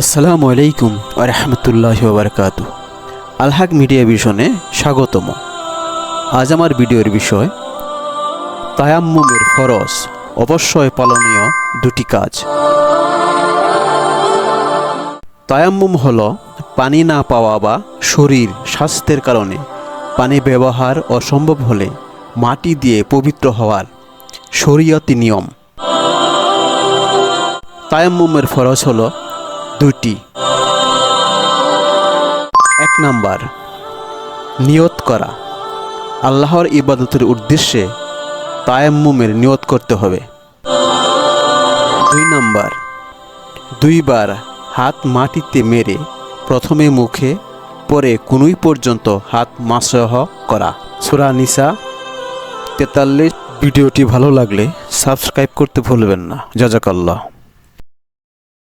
আসসালামু আলাইকুম রহমতুল্লাহ বারকাত আলহাক মিডিয়া ভিশনে স্বাগতম। আজ আমার ভিডিওর বিষয়, তায়াম্মুমের ফরজ, অবশ্যই পালনীয় দুটি কাজ। তায়াম্মুম হল পানি না পাওয়া বা শরীর স্বাস্থ্যের কারণে পানি ব্যবহার অসম্ভব হলে মাটি দিয়ে পবিত্র হওয়ার শরীয়তি নিয়ম। তায়াম্মুমের ফরজ হলো দুটি। এক নাম্বার, নিয়ত করা। আল্লাহর ইবাদতের উদ্দেশ্যে তায়াম্মুমের নিয়ত করতে হবে। দুই নাম্বার, দুইবার হাত মাটিতে মেরে প্রথমে মুখে, পরে কুনুই পর্যন্ত হাত মাসহ করা। সুরা নিসা তেতাল্লিশ, ভিডিওটি ভালো লাগলে সাবস্ক্রাইব করতে ভুলবেন না। জাজাকাল্লাহ।